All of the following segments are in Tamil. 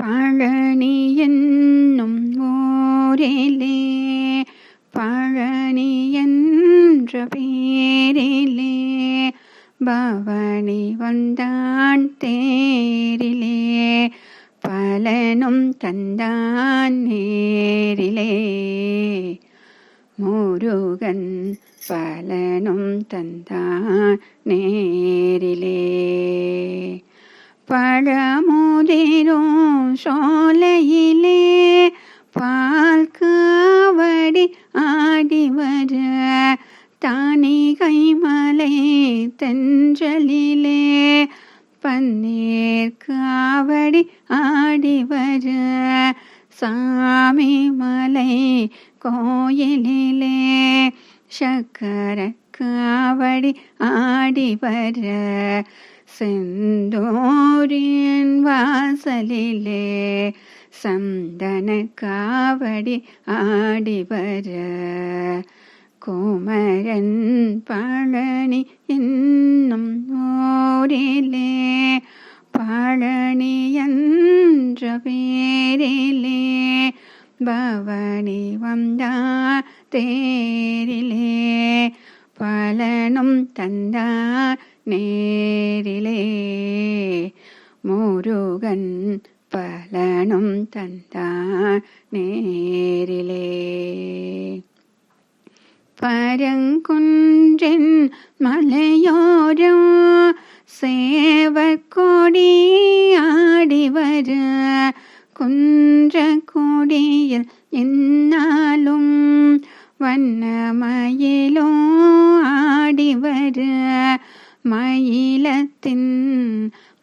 பழனி என்னும் ஊரிலே பழனி என்ற பேரிலே பவனி வந்தான் தேரிலே பலனும் தந்தான் நேரிலே. முருகன் பலனும் தந்தான் நே சோலையிலே பால் காவடி ஆடி வர தானிகை மலை தென்றலிலே பன்னீர் காவடி ஆடி வர சாமி மலை கோயிலிலே சக்கர காவடி ஆடி வர செந்தூரின் வாசலிலே சந்தன காவடி ஆடி வர குமரன் பழனி என்னும் ஊரிலே பழனி என்ற பேரிலே பவனி வந்தா தேரிலே பலனும் தந்தார் நேரிலே. முருகன் பலனும் தந்தார் நேரிலே. பரங்குன்றின் மலையோரம் சேவற்கொடி ஆடிவர குன்ற கொடியில் என்னாலும் வண்ணமய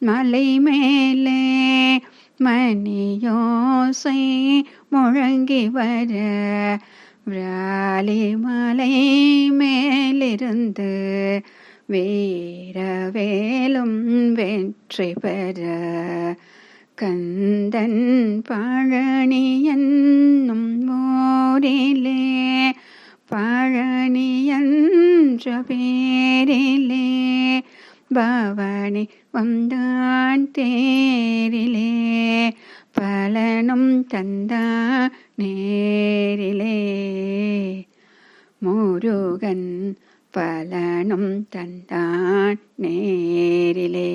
மலை மேலே மணியோசை முழங்கி வர விராலி மலை மேலிருந்து வீரவேலும் வெற்றி பெற கந்தன் பழனி என்னும் ஊரிலே பழனி என்ற பேரிலே பணி வந்தான் தேரிலே பலனும் தந்தா நேரிலே. முருகன் பலனும் தந்தான் நேரிலே.